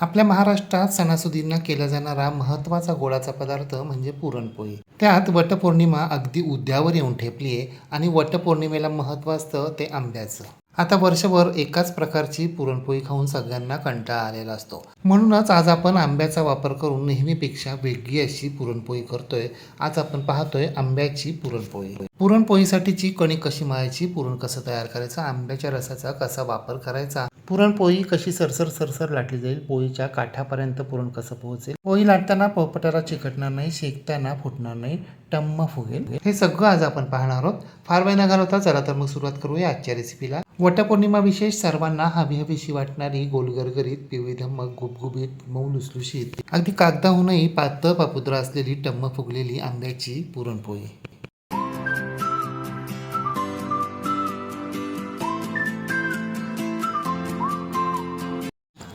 आपल्या महाराष्ट्रात सणासुदींना केला जाणारा महत्त्वाचा गोडाचा पदार्थ म्हणजे पुरणपोळी. त्यात वटपौर्णिमा अगदी उद्यावर येऊन ठेपली आहे आणि वटपौर्णिमेला महत्त्व असतं ते आंब्याचं. आता वर्षभर एकाच प्रकारची पुरणपोळी खाऊन सगळ्यांना कंटाळा आलेला असतो. म्हणूनच आज आपण आंब्याचा वापर करून नेहमीपेक्षा वेगळी अशी पुरणपोळी करतोय. आज आपण पाहतोय आंब्याची पुरणपोळी. पुरणपोळीसाठीची कणिक कशी मळायची पुरण कसं तयार करायचं आंब्याच्या रसाचा कसा वापर करायचा पुरणपोळी कशी सरसर सरसर लाटली जाईल पोळीच्या काठापर्यंत पुरण कसं पोहोचेल पोळी लाटताना पोपटाला चिकटणार नाही शेकताना फुटणार नाही टम्म फुगेल. हे सगळं आज आपण पाहणार आहोत. फार वेळ न घालवता चला तर मग सुरुवात करूया आजच्या रेसिपीला वटपौर्णिमा विशेष सर्वांना हवी हवीशी वाटणारी गोलगरगरीत पिवळी धम्मक गुबगुबीत मऊ लुसलुशीत अगदी कागदाहूनही पातळ पापुद्रा असलेली टम्म फुगलेली आंब्याची पुरणपोळी.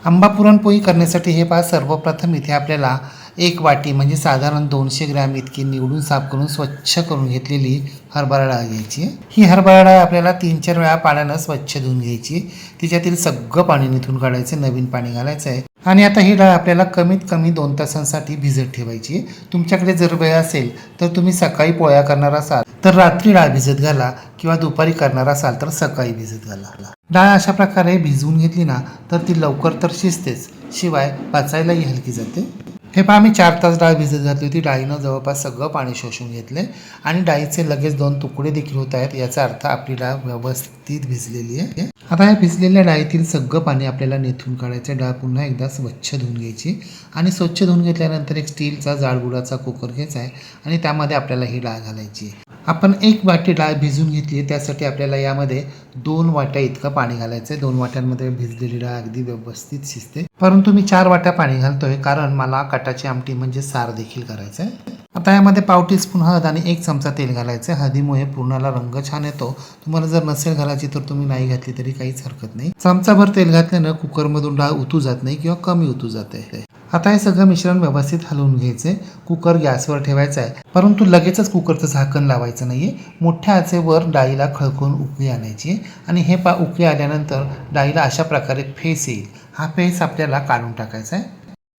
आंबा पुरणपोळी करण्यासाठी हे पहा सर्वप्रथम इथे आपल्याला एक वाटी म्हणजे साधारण दोनशे ग्रॅम इतकी निवडून साफ करून स्वच्छ करून घेतलेली हरभरा डाळ घ्यायची. ही हरभरा डाळ आपल्याला तीन चार वेळा पाण्यानं स्वच्छ धुवून घ्यायची. तिच्यातील सगळं पाणी निथून काढायचं नवीन पाणी घालायचं आहे आणि आता ही डाळ आपल्याला कमीत कमी दोन तासांसाठी भिजत ठेवायची. तुमच्याकडे जर वेळ असेल तर तुम्ही सकाळी पोळ्या करणार असाल तर रात्री डाळ भिजत घाला किंवा दुपारी करणार असाल तर सकाळी भिजत घाला. डाळ अशा प्रकारे भिजवून घेतली ना तर ती लवकर तर शिजतेच. शिवाय वाचायलाही हलकी जाते. हे पहा आम्ही चार तास डाळ भिजत घातली होती. डाळीनं जवळपास सगळं पाणी शोषून घेतले. आणि डाळीचे लगेच दोन तुकडे देखील होत आहेत. याचा अर्थ आपली डाळ व्यवस्थित भिजलेली आहे. आता या भिजलेल्या डाळीतील सगळं पाणी आपल्याला नेथून काढायचं डाळ पुन्हा एकदा स्वच्छ धुवून घ्यायची. आणि स्वच्छ धुवून घेतल्यानंतर एक स्टीलचा जाडबुडाचा कुकर घ्यायचा आहे. आणि त्यामध्ये आपल्याला ही डाळ घालायची आपण एक वाटी डाळ भिजून घेतली त्यासाठी आपल्याला यामध्ये दोन वाट्या इतकं पाणी घालायचं आहे. दोन वाट्यांमध्ये भिजलेली डाळ अगदी व्यवस्थित शिजते. परंतु मी चार वाट्या पाणी घालतोय. कारण मला कटाची आमटी म्हणजे सार देखील करायचं आहे. आता यामध्ये पाव टीस्पून हळद आणि एक चमचा तेल घालायचं आहे. हळदीमुळे पूर्णाला रंग छान येतो. तुम्हाला जर नसेल घालायची तर तुम्ही नाही घातली तरी काहीच हरकत नाही. चमचाभर तेल घातल्यानं कुकरमधून डाळ उतू जात नाही किंवा कमी उतू जाते. आता हे सगळं मिश्रण व्यवस्थित हलवून घ्यायचे. कुकर गॅसवर ठेवायचा आहे. परंतु लगेचच कुकरचं झाकण लावायचं नाहीये. मोठ्या आचेवर डाळीला खळकून उकळी आणायची आहे. आणि हे पा उकळी आल्यानंतर डाळीला अशा प्रकारे फेस येईल. हा फेस आपल्याला काढून टाकायचा आहे.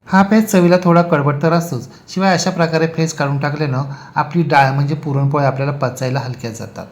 हा पेज चवीला थोडा कडवट तर असतोच. शिवाय अशा प्रकारे फेस काढून टाकल्यानं आपली डाळ म्हणजे पुरणपोळी आपल्याला पचायला हलक्या जातात.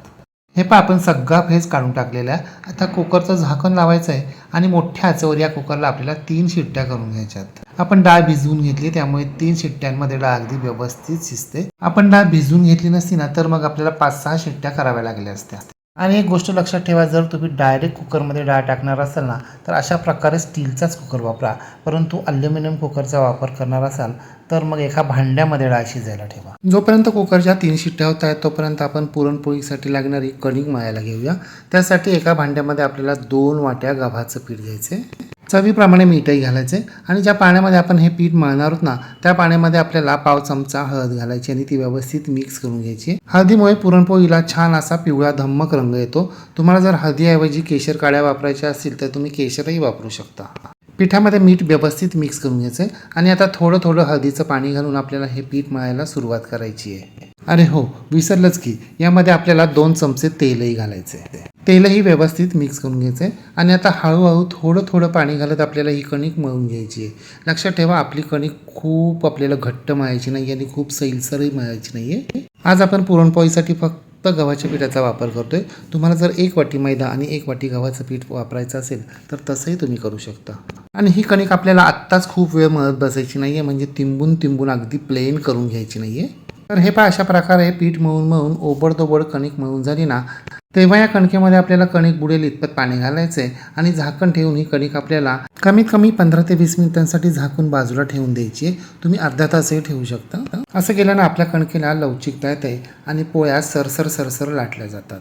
हे पहा आपण सगळा फेस काढून टाकलेला आहे आता कुकरचं झाकण लावायचं आहे आणि मोठ्या आचेवर या कुकरला आपल्याला तीन शिट्ट्या करून घ्यायच्यात. आपण डाळ भिजवून घेतली त्यामुळे तीन शिट्ट्यांमध्ये डाळ अगदी व्यवस्थित शिजते. आपण डाळ भिजवून घेतली नसती ना तर मग आपल्याला पाच सहा शिट्ट्या कराव्या लागल्या असत्या. आणि एक गोष्ट लक्षात ठेवा जर तुम्ही डायरेक्ट कुकरमध्ये डाळ टाकणार असाल ना तर अशा प्रकारे स्टीलचाच कुकर वापरा. परंतु अल्युमिनियम कुकरचा वापर करणार असाल तर मग एका भांड्यामध्ये डाळ शिजायला ठेवा. जोपर्यंत कुकरच्या तीन शिट्ट्या होत आहेत तोपर्यंत आपण पुरणपोळीसाठी लागणारी कणिक मळायला घेऊया. त्यासाठी एका भांड्यामध्ये आपल्याला दोन वाट्या गव्हाचं पीठ घ्यायचे चवीप्रमाणे मीठही घालायचे आणि ज्या पाण्यामध्ये आपण हे पीठ मळणार आहोत ना त्या पाण्यामध्ये आपल्याला पाव चमचा हळद घालायची आणि ती व्यवस्थित मिक्स करून घ्यायची. हळदीमुळे पुरणपोळीला छान असा पिवळा धम्मक रंग येतो. तुम्हाला जर हळदीऐवजी केशर काड्या वापरायच्या असतील तर तुम्ही केशरही वापरू शकता. पिठामध्ये मीठ व्यवस्थित मिक्स करून घ्यायचं आणि आता थोडं थोडं हळदीचं पाणी घालून आपल्याला हे पीठ मळायला सुरुवात करायची आहे. अरे हो विसरलंच की. यामध्ये आपल्याला दोन चमचे तेलही घालायचे आहे तेलही व्यवस्थित मिक्स करून घ्यायचं आहे आणि आता हळूहळू थोडं थोडं पाणी घालत आपल्याला ही कणिक मळून घ्यायची आहे. लक्षात ठेवा आपली कणिक खूप आपल्याला घट्ट मळायची नाही आणि खूप सैलसरही मळायची नाही आहे आज आपण पुरणपोळीसाठी फक्त फक्त गव्हाच्या पिठाचा वापर करतो आहे तुम्हाला जर एक वाटी मैदा आणि एक वाटी गव्हाचं पीठ वापरायचं असेल तर तसंही तुम्ही करू शकता. आणि ही कणिक आपल्याला आत्ताच खूप वेळ मळत बसायची नाही आहे म्हणजे तिंबून तिंबून अगदी प्लेन करून घ्यायची नाही आहे तर हे पहा अशा प्रकारे पीठ मळून मळून ओबडदोबड कणिक मळून झाली ना तेव्हा या कणकेमध्ये आपल्याला कणिक बुडेल इतपत पाणी घालायचं आहे आणि झाकण ठेवून ही कणिक आपल्याला कमीत कमी पंधरा ते वीस मिनिटांसाठी झाकून बाजूला ठेवून द्यायची आहे. तुम्ही अर्धा तासही ठेवू शकता. असं केल्यानं आपल्या कणकेला लवचिकता येते आणि पोळ्या सरसर सरसर लाटल्या जातात.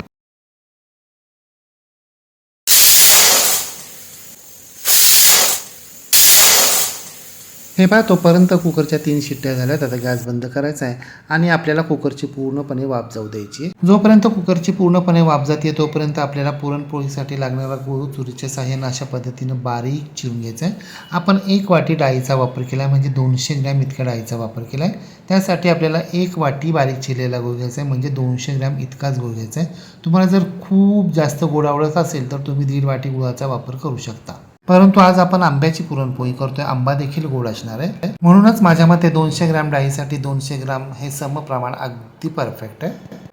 हे पहा तोपर्यंत कुकरच्या तीन शिट्ट्या झाल्यात. आता गॅस बंद करायचा आहे आणि आपल्याला कुकरची पूर्णपणे वाफ जाऊ द्यायची आहे. जोपर्यंत कुकरची पूर्णपणे वाफ जाते तोपर्यंत आपल्याला पुरणपोळीसाठी लागणारा गूळ चुरीच्या साह्यानं अशा पद्धतीनं बारीक चिरून घ्यायचा आहे. आपण एक वाटी डाळीचा वापर केला आहे म्हणजे दोनशे ग्रॅम इतक्या डाळीचा वापर केला आहे त्यासाठी आपल्याला एक वाटी बारीक चिरलेला गूळ घ्यायचा आहे म्हणजे दोनशे ग्रॅम इतकाच गूळ घ्यायचा आहे. तुम्हाला जर खूप जास्त गोड आवडत असेल तर तुम्ही दीड वाटी गुळाचा वापर करू शकता. परंतु आज आपण आंब्याची पुरणपोळी करतोय. आंबा देखील गोड असणार आहे. म्हणूनच माझ्या मते दोनशे ग्रॅम डाळीसाठी दोनशे ग्राम हे सम प्रमाण अगदी परफेक्ट आहे.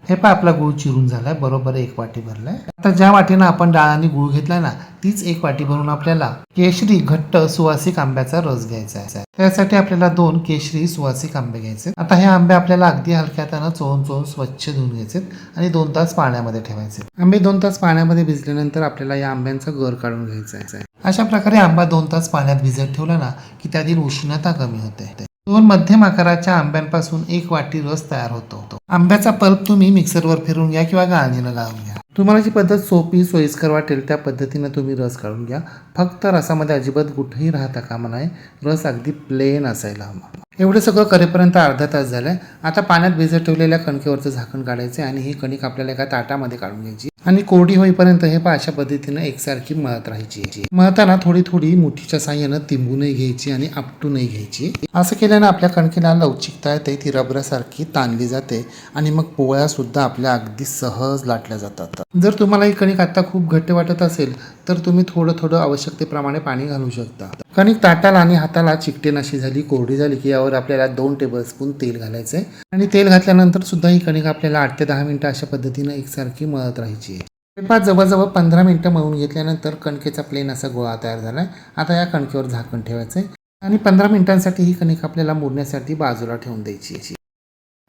हे पण आपला गुळ चिरून झालाय. बरोबर एक वाटी भरलाय. आता ज्या वाटीनं आपण डाळ आणि गुळ घेतलाय ना तीच एक वाटी भरून आपल्याला केशरी घट्ट सुवासिक आंब्याचा रस घ्यायचा आहे. त्यासाठी आपल्याला दोन केशरी सुवासिक आंबे घ्यायचे. आता हे आंबे आपल्याला अगदी हलक्या त्यानं चोळून चोळून स्वच्छ धुवून घ्यायचे आणि दोन तास पाण्यामध्ये ठेवायचे. आंबे दोन तास पाण्यामध्ये भिजल्यानंतर आपल्याला या आंब्यांचा गर काढून घ्यायचा आहे. अशा प्रकारे आंबा दोन तास पाण्यात भिजत ठेवला ना की त्यातील उष्णता कमी होते. दोन मध्यम आकाराच्या आंब्यांपासून एक वाटी रस तयार होतो. आंब्याचा पल्प तुम्ही मिक्सरवर फिरून घ्या किंवा गाळणीनं गाळून घ्या. तुम्हाला जी पद्धत सोपी सोयीस्कर वाटेल त्या पद्धतीनं तुम्ही रस काढून घ्या. फक्त रसामध्ये अजिबात कुठेही राहता कामा नाही रस अगदी प्लेन असायला हवा. एवढं सगळं करेपर्यंत अर्धा तास झालाय. आता पाण्यात भिजत ठेवलेल्या कणकेवरचं झाकण काढायचं आणि ही कणिक आपल्याला एका ताटामध्ये काढून घ्यायची. आणि कोरडी होईपर्यंत हे पहा अशा पद्धतीनं एकसारखी मळत राहायची. मळताना थोडी थोडी मुठीच्या साह्यानं तिंबूनही घ्यायची आणि आपटूनही घ्यायची. असं केल्यानं आपल्या कणकेला लवचिकता येते ती रबरासारखी ताणली जाते आणि मग पोळ्या सुद्धा आपल्या अगदी सहज लाटल्या जातात. जर तुम्हाला ही कणिक आता खूप घट्ट वाटत असेल तर तुम्ही थोडं थोडं आवश्यकतेप्रमाणे पाणी घालू शकता. कणिक ताटाला आणि हाताला चिकटेन अशी झाली कोरडी झाली की यावर आपल्याला दोन टेबलस्पून तेल घालायचंय आणि तेल घातल्यानंतर सुद्धा ही कणिक आपल्याला आठ ते दहा मिनटं अशा पद्धतीनं एकसारखी मळत राहायची आहे. स्वयंपाक जवळजवळ पंधरा मिनिटं मळून घेतल्यानंतर कणकेचा प्लेन असा गोळा तयार झालाय आता या कणकेवर झाकण ठेवायचंय आणि पंधरा मिनिटांसाठी ही कणिक आपल्याला मोडण्यासाठी बाजूला ठेवून द्यायची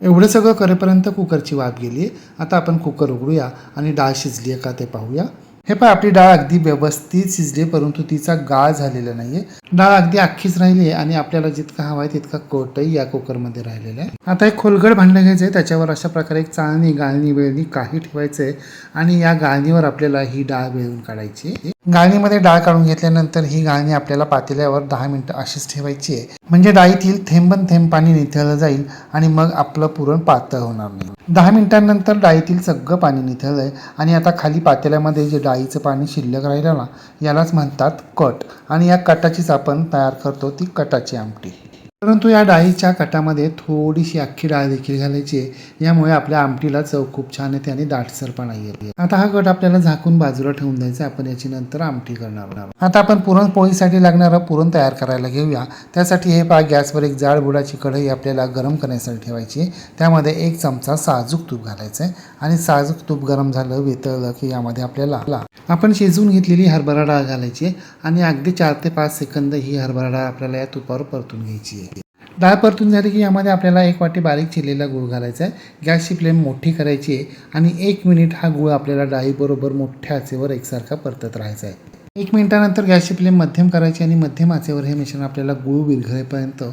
एवढं सगळं करेपर्यंत कुकरची वाफ गेली आता आपण कुकर उघडूया आणि डाळ शिजली आहे का ते पाहूया. हे पण आपली डाळ अगदी व्यवस्थित शिजली परंतु तिचा गाळ झालेला नाहीये. डाळ अगदी अख्खीच राहिली आहे आणि आपल्याला जितका हवा आहे तितका कोटही या कुकरमध्ये राहिलेला आहे. आता एक खोलगड भांडं घ्यायचं आहे त्याच्यावर अशा प्रकारे एक चाळणी गाळणी वेळणी काही ठेवायचं आहे आणि या गाळणीवर आपल्याला ही डाळ वेळून काढायची आहे. गाळणीमध्ये डाळ काढून घेतल्यानंतर ही गाळणी आपल्याला पातेल्यावर दहा मिनिटं अशीच ठेवायची आहे. म्हणजे डाळीतील थेंबन थेंब पाणी निथळलं जाईल आणि मग आपलं पुरण पातळ होणार नाही. दहा मिनिटांनंतर डाळीतील सगळं पाणी निथळलंय आणि आता खाली पातेल्यामध्ये जे डाळीचं पाणी शिल्लक राहिलं ना यालाच म्हणतात कट. आणि या कटाचीच आपण तयार करतो ती कटाची आमटी. परंतु या डाळीच्या कटामध्ये थोडीशी अख्खी डाळ देखील घालायची आहे. यामुळे आपल्या आमटीला चव खूप छान येते आणि दाटसरपणा येते आता हा गट आपल्याला झाकून बाजूला ठेवून द्यायचा आपण याची नंतर आमटी करणार आहोत. आता आपण पुरणपोळीसाठी लागणारा पुरण तयार करायला घेऊया. त्यासाठी हे पहा गॅसवर एक जाड बुडाची कढई आपल्याला गरम करण्यासाठी ठेवायची. त्यामध्ये एक चमचा साजूक तूप घालायचं आहे. आणि साजूक तूप गरम झालं वितळलं की यामध्ये आपल्याला आपण शिजवून घेतलेली हरभरा डाळ घालायची आणि अगदी चार ते पाच सेकंद ही हरभरा डाळ आपल्याला या तुपावर परतून घ्यायची आहे. डाळ परतून झाली की यामध्ये आपल्याला एक वाटी बारीक चिरलेला गूळ घालायचा आहे. गॅसची फ्लेम मोठी करायची आहे आणि एक मिनिट हा गूळ आपल्याला डाळीबरोबर मोठ्या आचेवर एकसारखा परतत राहायचा आहे. एक मिनिटानंतर गॅसची फ्लेम मध्यम करायची आणि मध्यम आचेवर हे मिश्रण आपल्याला गूळ विरघळेपर्यंत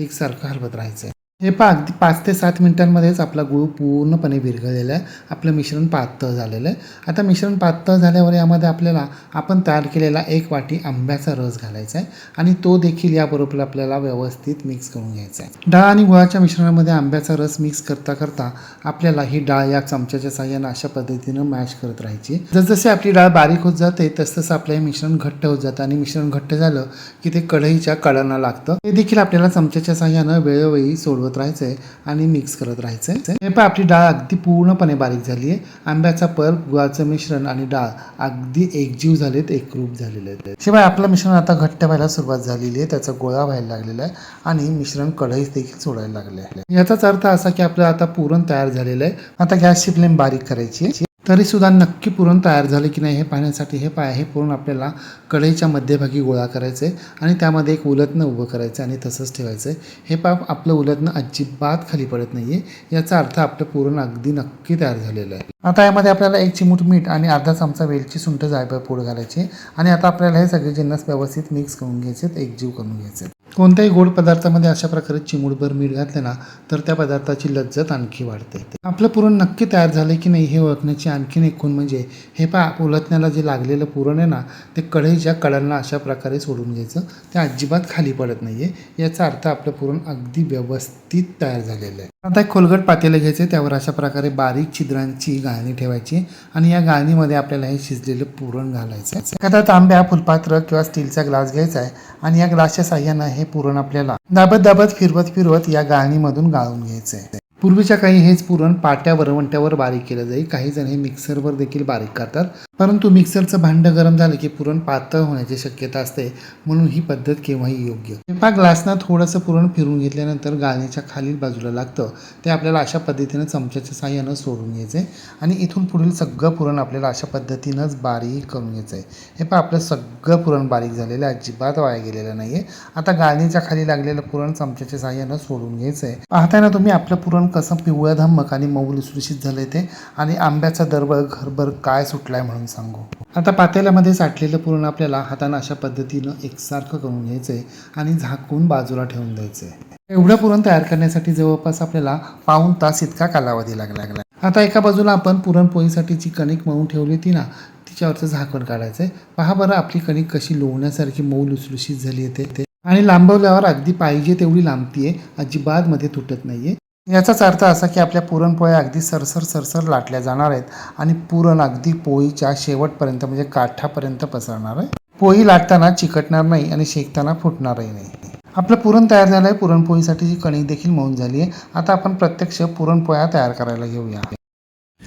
एकसारखं हलवत राहायचं आहे. हे पहा अगदी पाच ते सात मिनिटांमध्येच आपला गुळ पूर्णपणे विरघळलेला आहे. आपलं मिश्रण पातळ झालेलं आहे. आता मिश्रण पातळ झाल्यावर यामध्ये आपल्याला आपण तयार केलेला एक वाटी आंब्याचा रस घालायचा आहे आणि तो देखील याबरोबर आपल्याला व्यवस्थित मिक्स करून घ्यायचा आहे. डाळ आणि गुळाच्या मिश्रणामध्ये आंब्याचा रस मिक्स करता करता आपल्याला ही डाळ या चमच्याच्या साह्यानं अशा पद्धतीनं मॅश करत राहायची जसजसे आपली डाळ बारीक होत जाते तसतसं आपलं हे मिश्रण घट्ट होत जातं आणि मिश्रण घट्ट झालं की ते कढईच्या कडांना लागतं. ते देखील आपल्याला चमच्याच्या साह्यानं वेळोवेळी सोडवत राहायचंय आणि मिक्स करत राहायचंय. हे पण आपली डाळ अगदी पूर्णपणे बारीक झाली आहे आंब्याचा पर गुळाचं मिश्रण आणि डाळ अगदी एकजीव झालेत एकरूप झालेले आहेत. शिवाय आपलं मिश्रण आता घट्ट व्हायला सुरुवात झालेली आहे. त्याचा गोळा व्हायला लागलेला आहे आणि मिश्रण कढईत देखील सोडायला लागले आहे. याचाच अर्थ असा की आपलं आता पुरण तयार झालेलं आहे. आता गॅसची फ्लेम बारीक करायची आहे. तरीसुद्धा नक्की पुरण तयार झाले की नाही हे पाहण्यासाठी हे पाय हे पुरण आपल्याला कढईच्या मध्यभागी गोळा करायचं आहे आणि त्यामध्ये एक उलटणं उभं करायचं आणि तसंच ठेवायचं. आहे हे पाप आपलं उलटणं अजिबात खाली पडत नाही आहे याचा अर्थ आपलं पुरण अगदी नक्की तयार झालेलं आहे. आता यामध्ये आपल्याला एक चिमूट मीठ आणि अर्धा चमचा वेलची सुंठ जायफळ पूड घालायची आणि आता आपल्याला हे सगळे जिन्नस व्यवस्थित मिक्स करून घ्यायचे एकजीव करून घ्यायचे कोणत्याही गोड पदार्थामध्ये अशा प्रकारे चिमूडभर मीठ घातले ना तर त्या पदार्थाची लज्जत आणखी वाढते. आपलं पुरण नक्की तयार झाले की नाही हे ओळखण्याची आणखीन एक खूण म्हणजे हे पा उलटण्याला जे लागलेलं पुरण आहे ना ते कढईच्या कडांना अशा प्रकारे सोडून घ्यायचं. ते अजिबात खाली पडत नाहीये. याचा अर्थ आपलं पुरण अगदी व्यवस्थित तयार झालेलं आहे. आता एक खोलगट पातेलं घ्यायचे त्यावर अशा प्रकारे बारीक छिद्रांची गाळणी ठेवायची आणि या गाळणीमध्ये आपल्याला हे शिजलेलं पुरण घालायचं आहे. एखादा तांब्या फुलपात्र किंवा स्टीलचा ग्लास घ्यायचा आहे आणि या ग्लासच्या साह्यानं हे पुरण आपल्याला दाबत दाबत फिरवत फिरवत या गाळणीमधून गाळून घ्यायचं आहे. पूर्वीच्या काही हेच पुरण पाट्या वरवंट्यावर बारीक केलं जाईल काही जण हे मिक्सरवर देखील बारीक करतात. परंतु मिक्सरचं भांडं गरम झालं की पुरण पातळ होण्याची शक्यता असते. म्हणून ही पद्धत केव्हाही योग्य. स्वयंपाक ग्लासनं थोडंसं पुरण फिरून घेतल्यानंतर गाळणीच्या खालील बाजूला लागतं. ते आपल्याला अशा पद्धतीनं चमच्याच्या साह्यानं सोडून घ्यायचं आहे आणि इथून पुढील सगळं पुरण आपल्याला अशा पद्धतीनंच बारीक करून घ्यायचं आहे हे पण आपलं सगळं पुरण बारीक झालेलं आहे. अजिबात वाया गेलेलं नाही आहे आता गाळणीच्या खाली लागलेलं पुरण चमच्याच्या साह्यानं सोडून घ्यायचं आहे पाहताना तुम्ही आपलं पुरण कसं पिवळं धम्मक आणि मऊ लुसलुशीत झालं ते? आणि आंब्याचा दरबळ घरभर काय सुटलाय म्हणून? सांगू. आता पातेल्यामध्ये साठलेलं पुरण आपल्याला हातानं अशा पद्धतीनं एकसारखं करून घ्यायचं आहे आणि झाकून बाजूला ठेवून द्यायचं आहे एवढं पुरण तयार करण्यासाठी जवळपास आपल्याला पाऊण तास इतका कालावधी लागला लागला. आता एका बाजूला आपण पुरणपोळीसाठी जी कणिक मळून ठेवली होती ना तिच्यावरचं झाकण काढायचं आहे पहा बरं आपली कणिक कशी लोवण्यासारखी मऊ लुसलुशीत झाली येते ते. आणि लांबवल्यावर अगदी पाहिजे तेवढी लांबतीये अजिबात मध्ये तुटत नाहीये. याचाच अर्थ असा की आपल्या पुरणपोळ्या अगदी सरसर सरसर लाटल्या जाणार आहेत आणि पुरण अगदी पोळीच्या शेवटपर्यंत म्हणजे काठापर्यंत पसरणार आहे. पोळी लाटताना चिकटणार नाही आणि शेकताना फुटणारही नाही. आपलं पुरण तयार झालं आहे पुरणपोळीसाठीची कणिक देखील मऊन झाली आहे आता आपण प्रत्यक्ष पुरणपोळ्या तयार करायला घेऊया.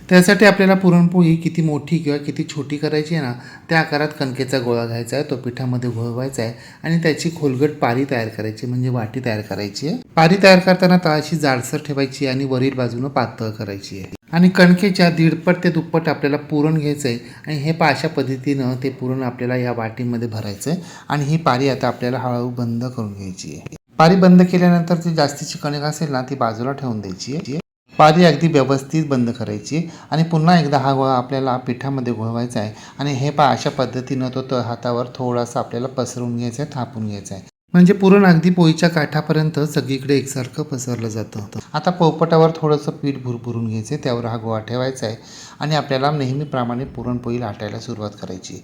त्यासाठी आपल्याला पुरणपोळी किती मोठी किंवा किती छोटी करायची आहे ना त्या आकारात कणकेचा गोळा घ्यायचा आहे तो पिठामध्ये घोळवायचा आहे आणि त्याची खोलगट पारी तयार करायची म्हणजे वाटी तयार करायची आहे. पारी तयार करताना तळाशी जाडसर ठेवायची आणि वरील बाजूनं पातळ करायची आहे. आणि कणकेच्या दीडपट ते दुप्पट आपल्याला पुरण घ्यायचं आहे आणि हे पा अशा पद्धतीनं ते पुरण आपल्याला या वाटीमध्ये भरायचं आहे आणि ही पारी आता आपल्याला हळूहळू बंद करून घ्यायची आहे. पारी बंद केल्यानंतर ती जास्तीची कणिक असेल ना ती बाजूला ठेवून द्यायची आहे. पारी अगदी व्यवस्थित बंद करायची आणि पुन्हा एकदा हा गोळा आपल्याला पिठामध्ये घोळवायचा आहे. आणि हे पा अशा पद्धतीनं तो तर हातावर थोडासा आपल्याला पसरून घ्यायचा आहे थापून घ्यायचा आहे. म्हणजे पुरण अगदी पोळीच्या काठापर्यंत सगळीकडे एकसारखं पसरलं जातं. आता पोपटावर थोडंसं पीठ भुरभुरून घ्यायचं आहे त्यावर हा गोळा ठेवायचा आहे आणि आपल्याला नेहमीप्रमाणे पुरणपोळी लाटायला सुरुवात करायची.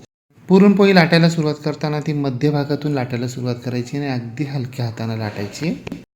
पुरणपोळी लाटायला सुरुवात करताना ती मध्य भागातून लाटायला सुरुवात करायची आणि अगदी हलक्या हाताने लाटायची.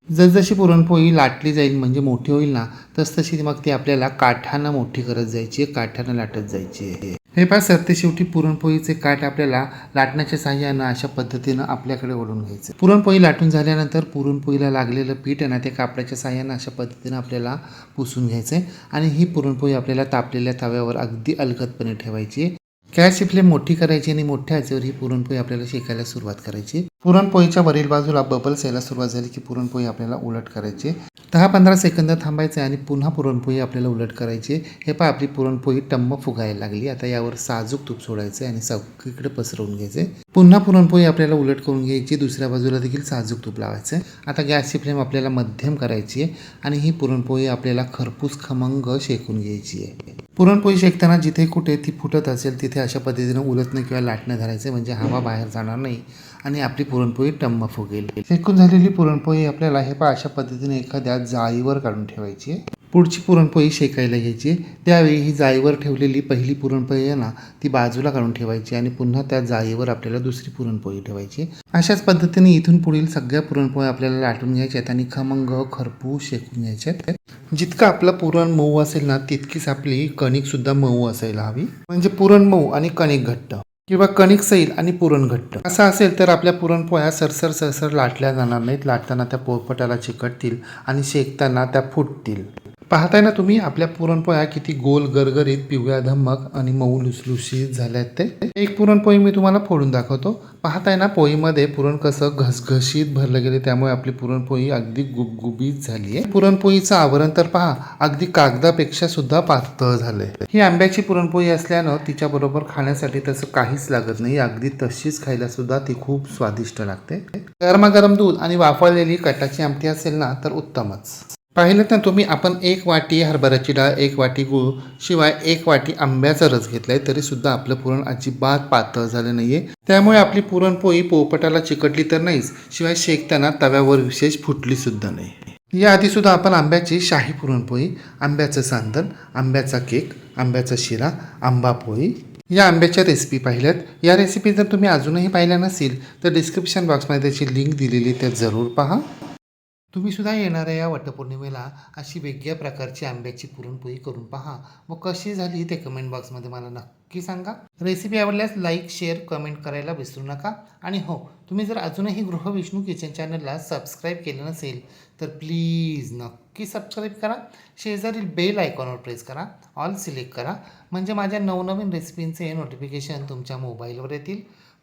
जसजशी पुरणपोळी लाटली जाईल म्हणजे मोठी होईल ना तसतशी मग ती आपल्याला काठानं मोठी करत जायची आहे काठानं लाटत जायची आहे. हे पहा सरते शेवटी पुरणपोळीचे काठ आपल्याला लाटण्याच्या साह्यानं अशा पद्धतीनं आपल्याकडे ओढून घ्यायचं. पुरणपोळी लाटून झाल्यानंतर पुरणपोळीला लागलेलं पीठ आहे ना ते कापडाच्या साह्यानं अशा पद्धतीनं आपल्याला पुसून घ्यायचं आहे आणि ही पुरणपोळी आपल्याला तापलेल्या तव्यावर अगदी अलगदपणे ठेवायची आहे गॅसची फ्लेम मोठी करायची आणि मोठ्या आचेवर ही पुरणपोळी आपल्याला शेकायला सुरुवात करायची. पुरणपोळीच्या वरील बाजूला बबल्स यायला सुरुवात झाली की पुरणपोळी आपल्याला उलट करायची. दहा पंधरा सेकंद थांबायचं आणि पुन्हा पुरणपोळी आपल्याला उलट करायची. हे पहा आपली पुरणपोळी टम्म फुगायला लागली. आता यावर साजूक तूप सोडायचं आणि सगळीकडे पसरवून घ्यायचे. पुन्हा पुरणपोळी आपल्याला उलट करून घ्यायची. दुसऱ्या बाजूला देखील साजूक तूप लावायचं. आता गॅसची फ्लेम आपल्याला मध्यम करायची आहे आणि ही पुरणपोळी आपल्याला खरपूस खमंग शेकून घ्यायची आहे. पुरणपोळी शेकताना जिथे कुठे ती फुटत असेल तिथे अशा पद्धतीनं उलटणं किंवा लाटणं धरायचं म्हणजे हवा बाहेर जाणार नाही आणि आपली पुरणपोळी टम्म फुगेल. शेकून झालेली पुरणपोळी आपल्याला हे पा अशा पद्धतीने एखाद्या जाळीवर काढून ठेवायची आहे. पुढची पुरणपोळी शेकायला घ्यायची. त्यावेळी ही जाळीवर ठेवलेली पहिली पुरणपोळी आहे ना ती बाजूला काढून ठेवायची आणि पुन्हा त्या जाळीवर आपल्याला दुसरी पुरणपोळी ठेवायची. अशाच पद्धतीने इथून पुढील सगळ्या पुरणपोळ्या आपल्याला लाटून घ्यायच्या आहेत आणि खमंग खरपू शेकून घ्यायच्या आहेत. जितकं आपलं पुरण मऊ असेल ना तितकीच आपली कणिक सुद्धा मऊ असायला हवी. म्हणजे पुरण मऊ आणि कणिक घट्ट किंवा कणिक सैल आणि पुरण घट्ट. असं असेल तर आपल्या पुरणपोळ्या सरसर सरसर लाटल्या जाणार नाहीत. लाटताना त्या पोळपटाला चिकटतील आणि शेकताना त्या फुटतील. पाहताय ना तुम्ही आपल्या पुरणपोळ्या किती गोल गरगरीत पिवळ्या धम्मक आणि मऊ लुसलुशीत झाल्यात ते. एक पुरणपोळी मी तुम्हाला फोडून दाखवतो. पाहताय ना पोळीमध्ये पुरण कसं घसघशीत भरलं गेले त्यामुळे आपली पुरणपोळी अगदी गुबगुबीत झाली आहे पुरणपोळीचं आवरण तर पहा अगदी कागदापेक्षा सुद्धा पातळ झालंय. ही आंब्याची पुरणपोळी असल्यानं तिच्याबरोबर खाण्यासाठी तसं काहीच लागत नाही अगदी तशीच खायला सुद्धा ती खूप स्वादिष्ट लागते. गरमागरम दूध आणि वाफळलेली कटाची आमटी असेल ना तर उत्तमच. पाहिलं ना तुम्ही आपण एक वाटी हरभऱ्याची डाळ एक वाटी गूळ शिवाय एक वाटी आंब्याचा रस घेतला तरी सुद्धा आपलं पुरण अजिबात पातळ झालं नाही आहे त्यामुळे आपली पुरणपोळी पोपटाला चिकटली तर नाहीच शिवाय शेकताना तव्यावर विशेष फुटली सुद्धा नाही. याआधी सुद्धा आपण आंब्याची शाही पुरणपोळी आंब्याचं सांदण आंब्याचा केक आंब्याचा शिरा आंबा पोळी या आंब्याच्या रेसिपी पाहिल्यात. या रेसिपी जर तुम्ही अजूनही पाहिल्या नसेल तर डिस्क्रिप्शन बॉक्समध्ये त्याची लिंक दिलेली त्या जरूर पहा. तुम्ही सुद्धा येणाऱ्या या वटपौर्णिमेला अशी वेगळ्या प्रकारची आंब्याची पुरणपोळी करून पहा. व कशी झाली ते कमेंट बॉक्समध्ये मला नक्की सांगा. रेसिपी आवडल्यास लाईक शेअर कमेंट करायला विसरू नका. आणि हो तुम्ही जर अजूनही गृहविष्णू किचन चॅनलला सबस्क्राईब केलं नसेल तर प्लीज नक्की सबस्क्राईब करा. शेजारील बेल आयकॉनवर प्रेस करा. ऑल सिलेक्ट करा. म्हणजे माझ्या नवनवीन रेसिपींचे नोटिफिकेशन तुमच्या मोबाईलवर येतील.